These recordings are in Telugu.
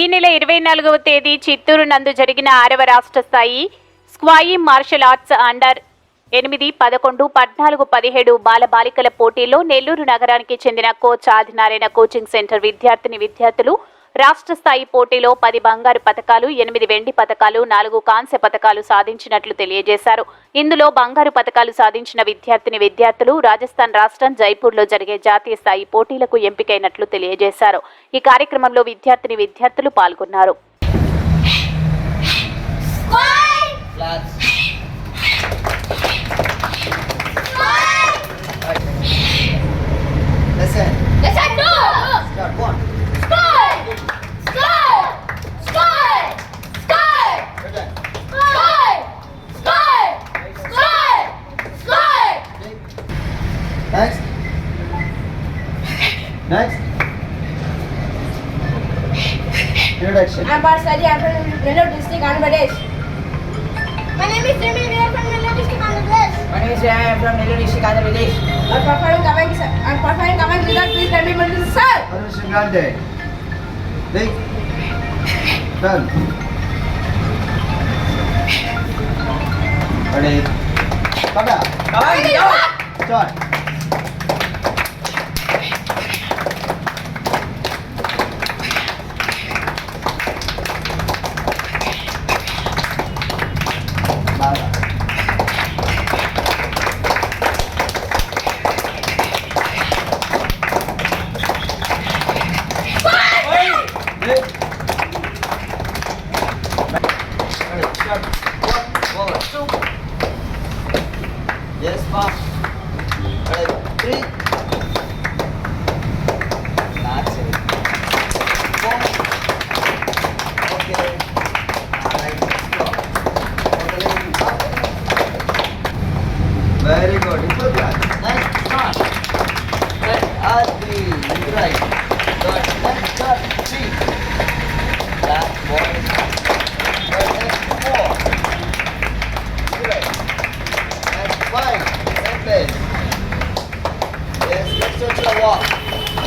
ఈ నెల ఇరవై నాలుగవ తేదీ చిత్తూరు నందు జరిగిన ఆరవ రాష్ట్ర స్థాయి స్క్వాయి మార్షల్ ఆర్ట్స్ అండర్ ఎనిమిది పదకొండు పద్నాలుగు పదిహేడు బాలబాలికల పోటీల్లో నెల్లూరు నగరానికి చెందిన కోచ్ ఆదినారాయణ కోచింగ్ సెంటర్ విద్యార్థిని విద్యార్థులు రాష్ట్ర స్థాయి పోటీలో పది బంగారు పథకాలు ఎనిమిది వెండి పథకాలు నాలుగు కాంస్య పథకాలు సాధించినట్లు తెలియజేశారు. ఇందులో బంగారు పథకాలు సాధించిన విద్యార్థిని విద్యార్థులు రాజస్థాన్ రాష్ట్రం జైపూర్లో జరిగే జాతీయ స్థాయి పోటీలకు ఎంపికైనట్లు తెలియజేశారు. ఈ కార్యక్రమంలో విద్యార్థిని విద్యార్థులు పాల్గొన్నారు. Flats. Next. Introduction. I'm Parsali, I'm from Nellore district, Andhra Pradesh. My name is Remy, we are from Nellore district, Andhra Pradesh. My name is Jaya, I'm from Nellore district, Andhra Pradesh. I'm performing command, I'm performing command result, please let me know this, sir. Permission granted. Big. Done. Ready. Pada. Start.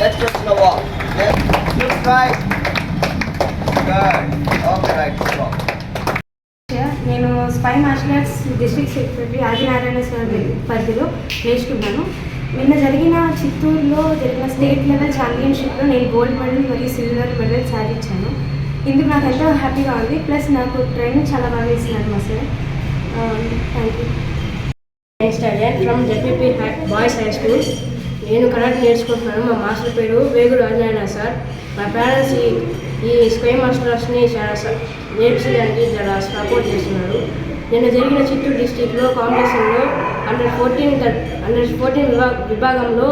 Let's go to the wall. Yes, look right. Good. Okay, right. Stop. నేను spy martial arts district secretary Adinarayana sir పరిధిలో నేర్చుకున్నాను నిన్న జరిగిన చిత్తూరులో జరిగిన స్టేట్ లెవెల్ ఛాంపియన్షిప్లో నేను గోల్డ్ మెడల్ మరియు సిల్వర్ మెడల్ సాధించాను ఇందుకు నాకు ఎంతో హ్యాపీగా ఉంది ప్లస్ నాకు ట్రైనింగ్ చాలా బాగా ఇస్తున్నారు మా sir thank you student from ZPP boys high school నేను కరాటే నేర్చుకుంటున్నాను. మా మాస్టర్ పేరు వేగుడు ఆంజనేయ సార్. మా పేరెంట్స్ ఈ ఈ స్కై మాస్టర్స్ని చాలా నేర్పించడానికి చాలా సపోర్ట్ చేస్తున్నారు. నిన్న జరిగిన చిత్తూరు డిస్టిక్లో కాంపిటీషన్లో అండర్ ఫోర్టీన్ అండర్ ఫోర్టీన్ విభాగంలో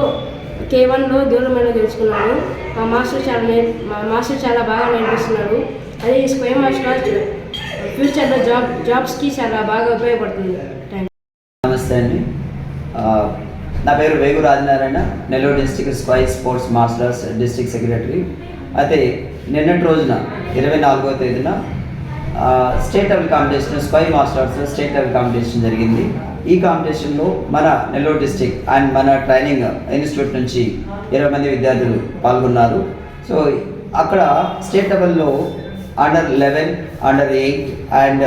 కే వన్లో దూరమైన గెలుచుకున్నాను మా మాస్టర్ చాలా నేర్ మా మాస్టర్ చాలా బాగా నేర్పిస్తున్నారు. అదే ఈ స్క్వై మాస్టర్ ఫ్యూచర్లో జాబ్ జాబ్స్కి చాలా బాగా ఉపయోగపడుతుంది. థ్యాంక్ నమస్తే అండి. నా పేరు Vegu Rajanarayana Nellore district spy sports masters district secretary అయితే నిన్నటి రోజున ఇరవై నాలుగో తేదీన state level competition spy masters state level competition జరిగింది. ఈ కాంపిటీషన్లో మన నెల్లూరు డిస్టిక్ అండ్ మన ట్రైనింగ్ ఇన్స్టిట్యూట్ నుంచి ఇరవై మంది విద్యార్థులు పాల్గొన్నారు. సో అక్కడ స్టేట్ లెవెల్లో under eleven under eight and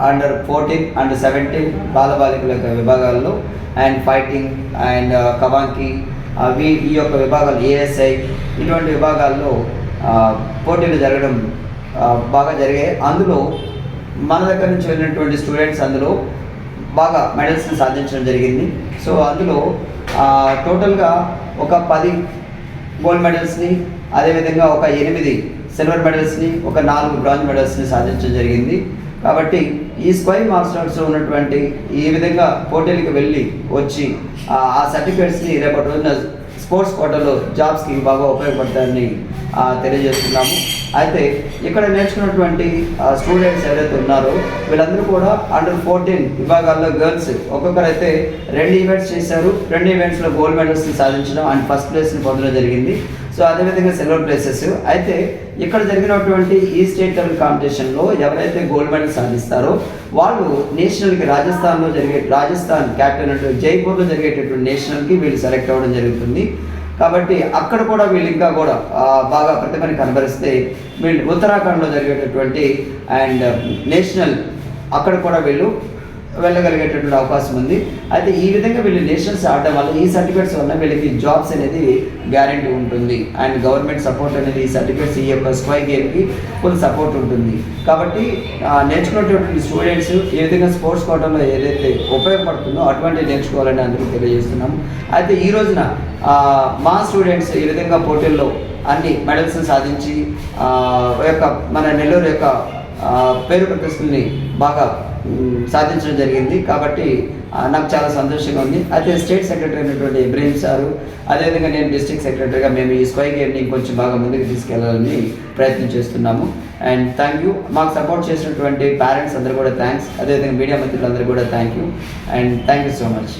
under fourteen under seventeen బాలబాలికల యొక్క విభాగాల్లో అండ్ ఫైటింగ్ అండ్ కవాంకి అవి ఈ యొక్క విభాగాలు ఏఎస్ఐ ఇటువంటి విభాగాల్లో uh, పోటీలు జరగడం uh, బాగా జరిగాయి. అందులో మన దగ్గర నుంచి వెళ్ళినటువంటి స్టూడెంట్స్ అందులో బాగా మెడల్స్ని సాధించడం జరిగింది. సో అందులో టోటల్గా ఒక పది గోల్డ్ మెడల్స్ని అదేవిధంగా ఒక ఎనిమిది సిల్వర్ మెడల్స్ని ఒక నాలుగు బ్రాంజ్ మెడల్స్ని సాధించడం జరిగింది. కాబట్టి ఈ స్క్వై ఆర్ట్స్లో ఉన్నటువంటి ఈ విధంగా పోటీలకు వెళ్ళి వచ్చి ఆ సర్టిఫికేట్స్ని రేపటి రోజున స్పోర్ట్స్ కోటలో జాబ్స్కి బాగా ఉపయోగపడతాయని తెలియజేస్తున్నాము. అయితే ఇక్కడ నేర్చుకున్నటువంటి స్టూడెంట్స్ ఎవరైతే ఉన్నారో వీళ్ళందరూ కూడా అండర్ ఫోర్టీన్ విభాగాల్లో గర్ల్స్ ఒక్కొక్కరైతే రెండు ఈవెంట్స్ చేశారు. రెండు ఈవెంట్స్లో గోల్డ్ మెడల్స్ని సాధించడం అండ్ ఫస్ట్ ప్లేస్ని పొందడం జరిగింది. సో అదేవిధంగా సిల్వర్ ప్లేసెస్ అయితే ఇక్కడ జరిగినటువంటి ఈ స్టేట్ లెవెల్ కాంపిటీషన్లో ఎవరైతే గోల్డ్ మెడల్ సాధిస్తారో వాళ్ళు నేషనల్కి రాజస్థాన్లో జరిగే రాజస్థాన్ క్యాపిటల్ జైపూర్లో జరిగేటటువంటి నేషనల్కి వీళ్ళు సెలెక్ట్ అవ్వడం జరుగుతుంది. కాబట్టి అక్కడ కూడా వీళ్ళు ఇంకా కూడా బాగా ప్రతిభని కనబరిస్తే వీళ్ళు ఉత్తరాఖండ్లో జరిగేటటువంటి అండ్ నేషనల్ అక్కడ కూడా వీళ్ళు వెళ్ళగలిగేటటువంటి అవకాశం ఉంది. అయితే ఈ విధంగా వీళ్ళు నేషనల్స్ ఆడడం వల్ల ఈ సర్టిఫికేట్స్ వల్ల వీళ్ళకి జాబ్స్ అనేది గ్యారంటీ ఉంటుంది. అండ్ గవర్నమెంట్ సపోర్ట్ అనేది ఈ సర్టిఫికేట్స్ ఈ యొక్క స్క్వై గేమ్కి ఫుల్ సపోర్ట్ ఉంటుంది. కాబట్టి ఆ, నేర్చుకున్నటువంటి స్టూడెంట్స్ ఏ విధంగా స్పోర్ట్స్ కోటంలో ఏదైతే ఉపయోగపడుతుందో అటువంటి నేర్చుకోవాలని అందరికీ తెలియజేస్తున్నాము. అయితే ఈ రోజున మా స్టూడెంట్స్ ఈ విధంగా పోటీల్లో అన్ని మెడల్స్ సాధించి యొక్క మన నెల్లూరు యొక్క పేరు ప్రతిష్టల్ని బాగా సాధించడం జరిగింది. కాబట్టి నాకు చాలా సంతోషంగా ఉంది. అయితే స్టేట్ సెక్రటరీ అయినటువంటి ఇబ్రహీం సారు అదేవిధంగా నేను డిస్ట్రిక్ట్ సెక్రటరీగా మేము ఈ స్క్వై గేమ్ని ఇంకొంచెం బాగా ముందుకు తీసుకెళ్ళాలని ప్రయత్నం చేస్తున్నాము. And thank you. మాకు సపోర్ట్ చేసినటువంటి పేరెంట్స్ అందరూ కూడా థ్యాంక్స్. అదేవిధంగా మీడియా మిత్రులందరూ కూడా thank you. And thank you so much.